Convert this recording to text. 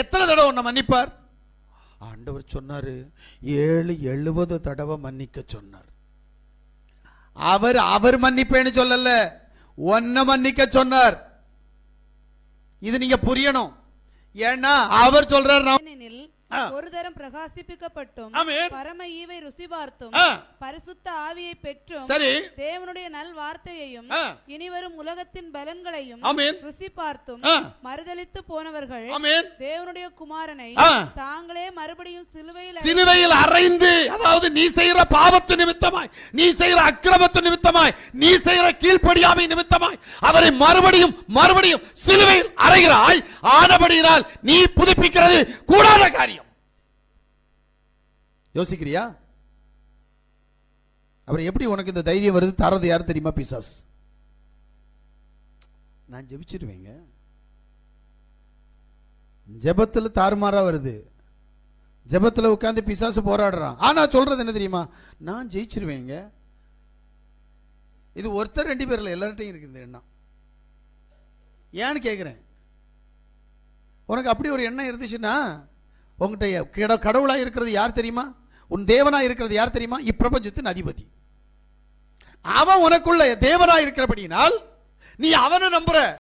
எத்தனை தடவை உன்னை மன்னிப்பார்? ஆண்டவர் சொன்னார் ஏழு எழுபது தடவை மன்னிக்க சொன்னார். அவர் அவர் மன்னிப்பேன்னு சொல்லல ஒன்ன மன்னிக்க சொன்னார். இது நீங்க புரியணும். ஏன்னா அவர் சொல்றார் ஒரு தரம் பிரகாசிப்பிக்கப்பட்டும். பரம ஈவை ருசி பார்த்தும் பரிசுத்த ஆவியை பெற்றும் சரி. தேவனுடைய நல் வார்த்தையையும் இனிவரும் உலகத்தின் பலன்களையும் ருசி பார்த்தும் ஆ, மறுதலித்து போனவர்கள் தேவனுடைய குமாரனை. தாங்களே மறுபடியும் சிலுவையில் சிலுவையில் அறைந்து அதாவது நீ செய்யற பாவத்து நிமித்தமாய் நீ செய்யற அக்கிரமத்து நிமித்தமாய் நீ செய்யற கீழ்ப்படியாமை நிமித்தமாய் அவரை மறுபடியும் மறுபடியும் சிலுவையில் அறைகிறாய். ஆனபடியினால் நீ புதுப்பிக்கிறது கூடாத காரியம். யோசிக்கிறியா? அப்புறம் எப்படி உனக்கு இந்த தைரியம் வருது? தரது யார் தெரியுமா பிசாஸ்? நான் ஜெபிச்சிருவேங்க. ஜெபத்தில் தாறுமாறா வருது. ஜெபத்தில் உட்காந்து பிசாசு போராடுறான். ஆனால் சொல்றது என்ன தெரியுமா? நான் ஜெயிச்சிருவேங்க. இது ஒருத்தர் ரெண்டு பேர்ல எல்லார்ட்டையும் இருக்குது இந்த எண்ணம். ஏன்னு கேட்குறேன் உனக்கு அப்படி ஒரு எண்ணம் இருந்துச்சுன்னா உங்ககிட்ட கிட இருக்கிறது யார் தெரியுமா? உன் தேவனா இருக்கிறது யார் தெரியுமா? இப்பிரபஞ்சத்தின் அதிபதி. அவன் உனக்குள்ள தேவனா இருக்கிறபடினால் நீ அவனை நம்புற.